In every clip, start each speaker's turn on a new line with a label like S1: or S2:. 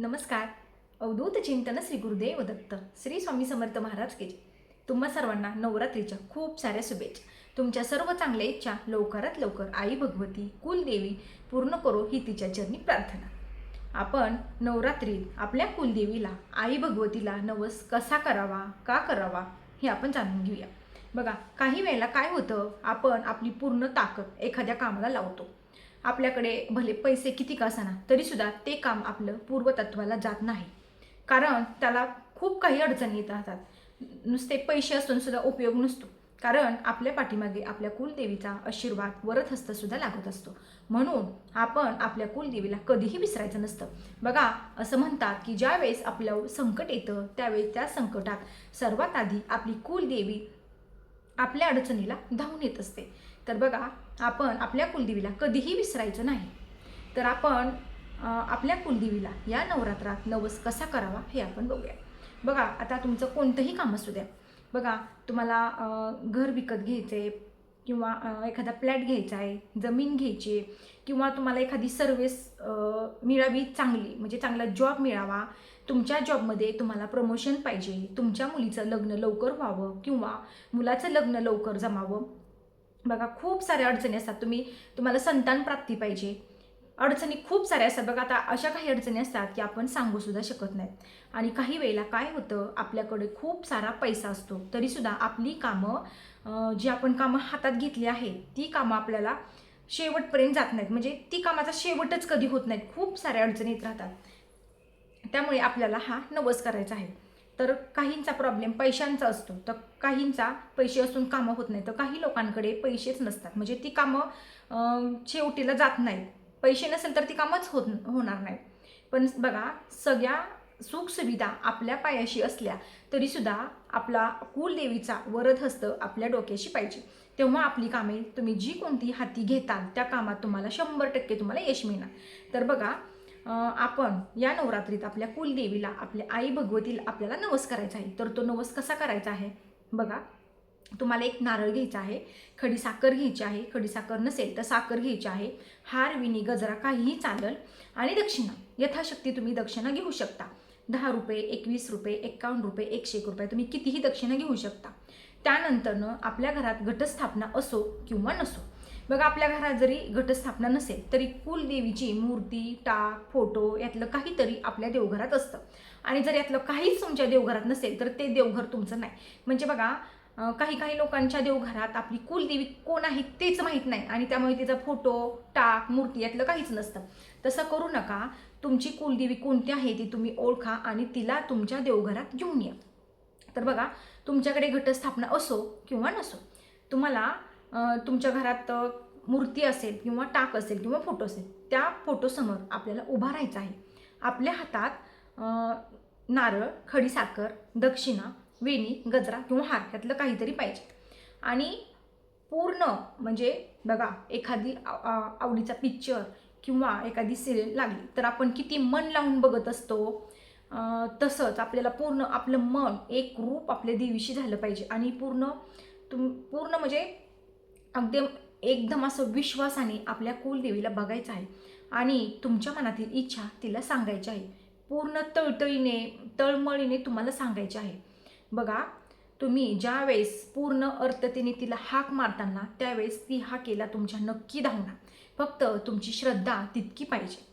S1: नमस्कार. अवधूत चिंतन श्री गुरुदेव दत्त श्री स्वामी समर्थ महाराज के तुम्हा सर्वांना नवरात्रीच्या खूप साऱ्या शुभेच्छा. तुमच्या सर्व चांगल्या इच्छा लवकरात लवकर आई भगवती कुलदेवी पूर्ण करो ही तिच्या चरणी प्रार्थना. आपण नवरात्रीत आपल्या कुलदेवीला आई भगवतीला नवस कसा करावा का करावा हे आपण जाणून घेऊया. बघा काही वेळेला काय होतं आपण आपली पूर्ण ताकद एखाद्या कामाला लावतो. आपल्याकडे भले पैसे किती का असाना तरीसुद्धा ते काम आपलं पूर्वतत्वाला जात नाही. कारण त्याला खूप काही अडचणी येत राहतात. नुसते पैसे असून सुद्धा उपयोग नसतो. कारण आपल्या पाठीमागे आपल्या कुलदेवीचा आशीर्वाद वरत हस्तसुद्धा लागत असतो. म्हणून आपण आपल्या कुलदेवीला कधीही विसरायचं नसतं. बघा असं म्हणतात की ज्यावेळेस आपल्यावर संकट येतं त्यावेळेस त्या संकटात सर्वात आधी आपली कुलदेवी आपल्या अडचणीला धावून येत असते. तर बघा आपण आपल्या कुलदेवीला कधीही विसरायचं नाही. तर आपण आपल्या कुलदेवीला या नवरात्रात नवस कसा करावा हे आपण बघूया. बघा आता तुमचं कोणतंही काम असू द्या. बघा तुम्हाला घर विकत घ्यायचं आहे किंवा एखादा फ्लॅट घ्यायचा आहे जमीन घ्यायची आहे किंवा तुम्हाला एखादी सर्विस मिळावी चांगली म्हणजे चांगला जॉब मिळावा तुमच्या जॉबमध्ये तुम्हाला प्रमोशन पाहिजे तुमच्या मुलीचं लग्न लवकर व्हावं किंवा मुलाचं लग्न लवकर जमावं. बघा खूप साऱ्या अडचणी असतात. तुम्ही तुम्हाला संतान प्राप्ती पाहिजे. अडचणी खूप साऱ्या असतात. बघा आता अशा काही अडचणी असतात की आपण सांगूसुद्धा शकत नाहीत आणि काही वेळेला काय होतं आपल्याकडे खूप सारा पैसा असतो. तरीसुद्धा आपली कामं जी आपण कामं हातात घेतली आहेत ती कामं आपल्याला शेवटपर्यंत जात नाहीत. म्हणजे ती कामाचा शेवटच कधी होत नाहीत. खूप साऱ्या अडचणी येत राहतात. त्यामुळे आपल्याला हा नवस करायचा आहे. तर काहींचा प्रॉब्लेम पैशांचा असतो. तर काहींचा पैसे असून कामं होत नाही तर काही लोकांकडे पैसेच नसतात. म्हणजे ती कामं शेवटीला जात नाहीत. पैसे नसेल तर ती कामच होत होणार नाही. पण बघा सगळ्या सुखसुविधा आपल्या पायाशी असल्या तरीसुद्धा आपला कुलदेवीचा वरद हस्त आपल्या डोक्याशी पाहिजे. तेव्हा आपली कामे तुम्ही जी कोणती हाती घेताल त्या कामात तुम्हाला शंभर टक्के तुम्हाला यश मिळणार. तर बघा आपण या नवरात्रीत आपल्या कुलदेवीला आपल्या आई भगवतीला आपल्याला नवस करायचा आहे. तर तो नवस कसा करायचा आहे? बघा तुम्हाला एक नारळ घ्यायचा आहे खडी साखर घ्यायची आहे खडी साखर नसेल तर साखर घ्यायची आहे हार विनी गजरा काहीही चालेल. आणि दक्षिणा यथाशक्ती तुम्ही दक्षिणा घेऊ शकता. दहा रुपये एकवीस रुपये एक्कावन्न रुपये एकशे एक रुपये तुम्ही कितीही दक्षिणा घेऊ शकता. त्यानंतरनं आपल्या घरात घटस्थापना असो किंवा नसो. बघा आपल्या घरात जरी घटस्थापना नसेल तरी कुलदेवीची मूर्ती टाक फोटो यातलं काहीतरी आपल्या देवघरात असतं. आणि जर यातलं काहीच तुमच्या देवघरात नसेल तर ते देवघर तुमचं नाही. म्हणजे बघा काही काही लोकांच्या देवघरात आपली कुलदेवी कोण आहे तेच माहीत नाही. आणि त्यामुळे तिचा फोटो टाक मूर्ती यातलं काहीच नसतं. तसं करू नका. तुमची कुलदेवी कोणती आहे ती तुम्ही ओळखा आणि तिला तुमच्या देवघरात घेऊन या. तर बघा तुमच्याकडे घटस्थापना असो किंवा नसो तुम्हाला तुमच्या घरात मूर्ती असेल किंवा टाक असेल किंवा फोटो असेल त्या फोटोसमोर आपल्याला उभा राहायचं आहे. आपल्या हातात नारळ खडीसाखर दक्षिणा वेणी गजरा किंवा हार ह्यातलं काहीतरी पाहिजे. आणि पूर्ण म्हणजे बघा एखादी आवडीचा पिक्चर किंवा एखादी सिरियल लागली तर आपण किती मन लावून बघत असतो. तसंच आपल्याला पूर्ण आपलं मन एक रूप आपल्या देवीशी झालं पाहिजे. आणि पूर्ण तुम पूर्ण म्हणजे अगदी एकदम असं विश्वासाने आपल्या कुलदेवीला बघायचं आहे. आणि तुमच्या मनातील इच्छा तिला सांगायची आहे. पूर्ण तळतळीने तळमळीने तुम्हाला सांगायचे आहे. बघा तुम्ही ज्यावेळेस पूर्ण अर्थतेने तिला हाक मारताना त्यावेळेस ती हाकेला तुमच्या नक्की धावणार. फक्त तुमची श्रद्धा तितकी पाहिजे.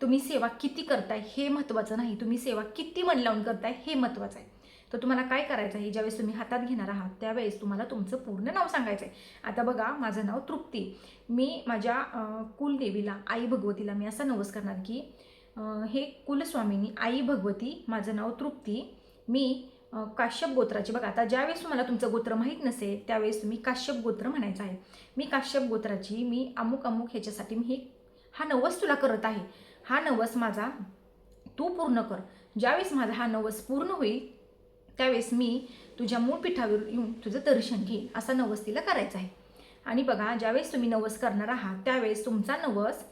S1: तुम्ही सेवा किती करताय हे महत्त्वाचं नाही. तुम्ही सेवा किती मन लावून करताय हे महत्त्वाचं आहे. तर तुम्हाला काय करायचं आहे? ज्यावेळेस तुम्ही हातात घेणार आहात त्यावेळेस तुम्हाला तुमचं पूर्ण नाव सांगायचं आहे आता बघा माझं नाव तृप्ती. मी माझ्या कुलदेवीला आई भगवतीला मी असा नवस करणार की हे कुलस्वामिनी आई भगवती माझं नाव तृप्ती. मी काश्यप गोत्राची. बघा आता ज्यावेळेस तुम्हाला तुमचं गोत्र माहीत नसेल त्यावेळेस तुम्ही काश्यप गोत्र म्हणायचं आहे. मी काश्यप गोत्राची मी अमुक अमुक ह्याच्यासाठी मी हे हा नवस तुला करत आहे. हा नवस माझा तू पूर्ण कर. ज्यावेळेस माझा हा नवस पूर्ण होईल त्यावेळेस मी तुझ्या मूळ पीठावर येऊन तुझं दर्शन घेईन. असा नवस तिला करायचा आहे. आणि बघा ज्यावेळेस तुम्ही नवस करणार आहात त्यावेळेस तुमचा नवस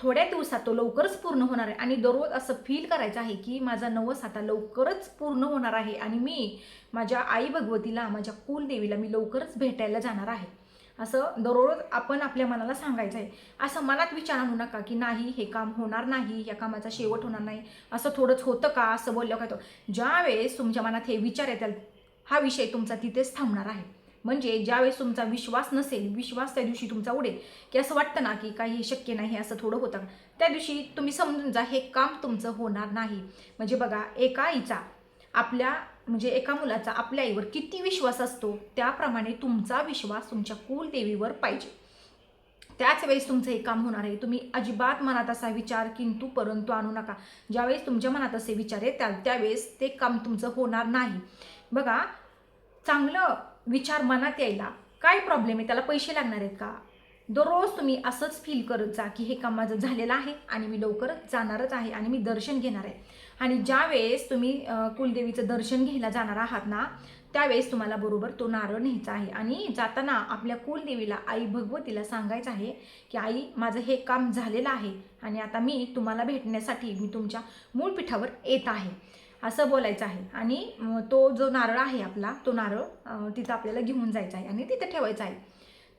S1: थोड्या दिवसात तो लवकरच पूर्ण होणार आहे. आणि दररोज असं फील करायचं आहे की माझा नवस आता लवकरच पूर्ण होणार आहे आणि मी माझ्या आई भगवतीला माझ्या कुलदेवीला मी लवकरच भेटायला जाणार आहे. असं दररोज आपण आपल्या मनाला सांगायचं आहे. असं मनात विचार आणू नका की नाही हे काम होणार नाही या कामाचा शेवट होणार नाही. असं थोडंच होतं का? असं बोललं का तो ज्यावेळेस तुमच्या मनात हे विचार येतात हा विषय तुमचा तिथेच थांबणार आहे. म्हणजे ज्यावेळेस तुमचा विश्वास नसेल विश्वास त्या दिवशी तुमचा उडेल. की असं वाटतं ना की काही शक्य नाही असं थोडं होतं. त्या दिवशी तुम्ही समजून जा हे काम तुमचं होणार नाही. म्हणजे बघा एका आईचा आपल्या म्हणजे एका मुलाचा आपल्या आईवर किती विश्वास असतो त्याप्रमाणे तुमचा विश्वास तुमच्या कुलदेवीवर पाहिजे. त्याच वेळेस तुमचं हे काम होणार आहे. तुम्ही अजिबात मनात असा विचार किंतु परंतु आणू नका. ज्यावेळेस तुमच्या मनात असे विचार आहे त्या त्यावेळेस ते काम तुमचं होणार नाही. बघा चांगलं विचार मनात यायला काय प्रॉब्लेम आहे? त्याला पैसे लागणार आहेत का? दररोज तुम्ही असंच फील करत जा की हे काम माझं झालेलं आहे आणि मी लवकरच जाणारच आहे आणि मी दर्शन घेणार आहे. आणि ज्या वेळेस तुम्ही कुलदेवीचं दर्शन घ्यायला जाणार आहात ना त्यावेळेस तुम्हाला बरोबर तो नारळ न्यायचा आहे. आणि जाताना आपल्या कुलदेवीला आई भगवतीला सांगायचं आहे की आई माझं हे काम झालेलं आहे आणि आता मी तुम्हाला भेटण्यासाठी मी तुमच्या मूळ पीठावर येत आहे. असं बोलायचं आहे. आणि तो जो नारळ आहे आपला तो नारळ तिथं आपल्याला घेऊन जायचा आहे आणि तिथं ठेवायचा आहे.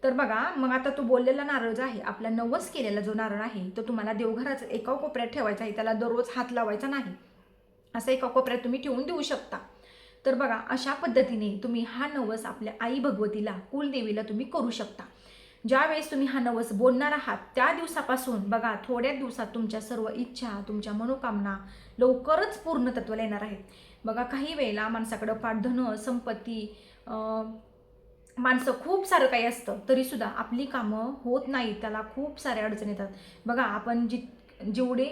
S1: तर बघा मग आता तो बोललेला नारळ जो आहे आपला नवस केलेला जो नारळ आहे तो तुम्हाला देवघराचा एका कोपऱ्यात ठेवायचा आहे. त्याला दररोज हात लावायचा नाही. असं एका कोपऱ्यात तुम्ही ठेवून देऊ शकता. तर बघा अशा पद्धतीने तुम्ही हा नवस आपल्या आई भगवतीला कुलदेवीला तुम्ही करू शकता. ज्यावेळेस तुम्ही हा नवस बोलणार आहात त्या दिवसापासून बघा थोड्या दिवसात तुमच्या सर्व इच्छा तुमच्या मनोकामना लवकरच पूर्णतत्वाला येणार आहेत. बघा काही वेळेला माणसाकडं पाठधन संपत्ती माणसं खूप सारं काही असतं तरीसुद्धा आपली कामं होत नाहीत त्याला खूप साऱ्या अडचणी येतात. बघा आपण जि जेवढे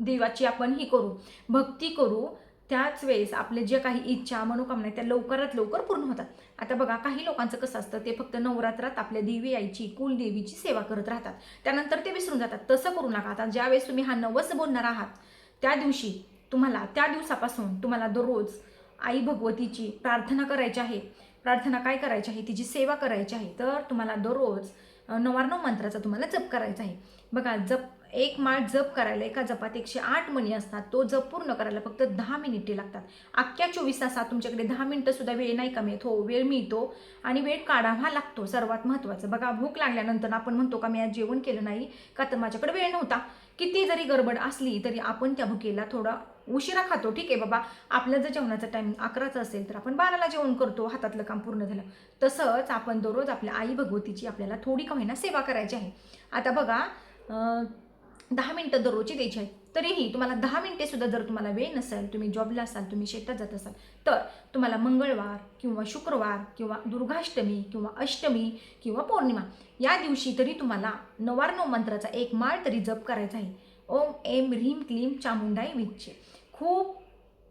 S1: देवाची आपण ही करू भक्ती करू त्याच वेळेस आपले जे काही इच्छा मनोकामना त्या लवकरात लवकर पूर्ण होतात. आता बघा काही लोकांचं कसं असतं ते फक्त नवरात्रात आपल्या देवी आईची कुलदेवीची सेवा करत राहतात. त्यानंतर ते विसरून जातात. तसं करू नका. आता ज्यावेळेस तुम्ही हा नवस बोलणार आहात त्या दिवशी तुम्हाला त्या दिवसापासून तुम्हाला दररोज आई भगवतीची प्रार्थना करायची आहे. प्रार्थना काय करायची आहे? तिची सेवा करायची आहे. तर तुम्हाला दररोज नवार्णव मंत्राचा तुम्हाला जप करायचा आहे. बघा जप एक माळ जप करायला एका जपात एकशे आठ मणी असतात तो जप पूर्ण करायला फक्त दहा मिनिटे लागतात. अख्ख्या चोवीस तासात तुमच्याकडे दहा मिनटंसुद्धा वेळ नाही कमी येत हो वेळ मिळतो आणि वेळ काढावा लागतो सर्वात महत्त्वाचं. बघा भूक लागल्यानंतर आपण म्हणतो का मी आज जेवण केलं नाही का तर माझ्याकडे वेळ नव्हता. किती जरी गडबड असली तरी आपण त्या भुकेला थोडा उशिरा खातो. ठीक आहे बाबा आपलं जर जेवणाचा टाईम अकराचा असेल तर आपण बाराला जेवण करतो हातातलं काम पूर्ण झालं. तसंच आपण दररोज आपल्या आई भगवतीची आपल्याला थोडी का होईना सेवा करायची आहे. आता बघा दहा मिनटं दररोजची द्यायची आहे. तरीही तुम्हाला दहा मिनटे सुद्धा जर तुम्हाला वेळ नसेल तुम्ही जॉबला असाल तुम्ही शेतात जात असाल तर तुम्हाला मंगळवार किंवा शुक्रवार किंवा दुर्गाष्टमी किंवा अष्टमी किंवा पौर्णिमा या दिवशी तरी तुम्हाला नवार्णव मंत्राचा एक माळ तरी जप करायचा आहे. ओम एम ह्रीम क्लीम चामुंडाई विचचे खूप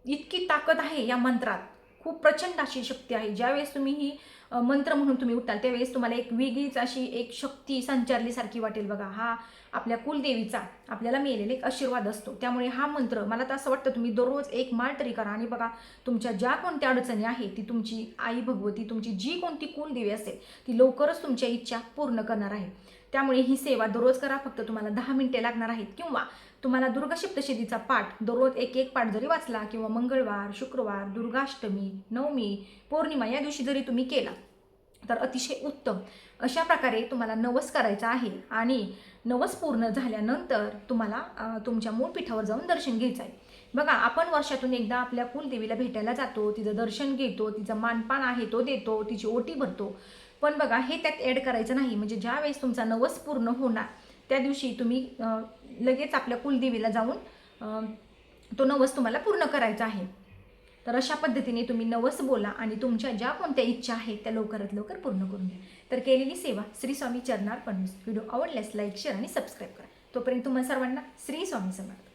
S1: इतकी ताकद आहे या मंत्रात. खूप प्रचंड अशी शक्ती आहे. ज्यावेळेस तुम्ही ही मंत्र म्हणून तुम्ही उठाल त्यावेळेस तुम्हाला एक वेगळीच अशी एक शक्ती संचारलीसारखी वाटेल बघा. हा आपल्या कुलदेवीचा आपल्याला मिळालेला एक आशीर्वाद असतो. त्यामुळे हा मंत्र मला तर असं वाटतं तुम्ही दररोज एक माळ तरी करा आणि बघा तुमच्या ज्या कोणत्या अडचणी आहे ती तुमची आई भगवती तुमची जी कोणती कुलदेवी असेल ती लवकरच तुमच्या इच्छा पूर्ण करणार आहे. त्यामुळे ही सेवा दररोज करा फक्त तुम्हाला दहा मिनिटे लागणार आहेत. किंवा तुम्हाला दुर्गा सप्तशतीचा पाठ दररोज एक एक पाठ जरी वाचला किंवा मंगळवार शुक्रवार दुर्गाष्टमी नवमी पौर्णिमा या दिवशी जरी तुम्ही केला तर अतिशय उत्तम. अशा प्रकारे तुम्हाला नवस करायचा आहे आणि नवस पूर्ण झाल्यानंतर तुम्हाला तुमच्या मूळ पीठावर जाऊन दर्शन घ्यायचं आहे. बघा आपण वर्षातून एकदा आपल्या कुलदेवीला भेटायला जातो तिचं दर्शन घेतो तिचं मानपान आहे तो देतो तिची ओटी भरतो. पण बघा हे त्यात ॲड करायचं नाही. म्हणजे ज्या वेळेस तुमचा नवस पूर्ण होणार त्या दिवशी तुम्ही लगेच आपल्या कुलदेवीला जाऊन तो नवस तुम्हाला पूर्ण करायचा आहे. तर अशा पद्धतीने तुम्ही नवस बोला आणि तुमच्या ज्या कोणत्या इच्छा आहेत त्या लवकरात लवकर पूर्ण करून घ्या. तर केलेली सेवा श्री स्वामी चरणार पण व्हिडिओ आवडल्यास लाईक शेअर आणि सबस्क्राईब करा. तोपर्यंत तुम्हाला सर्वांना श्री स्वामी समर्थ.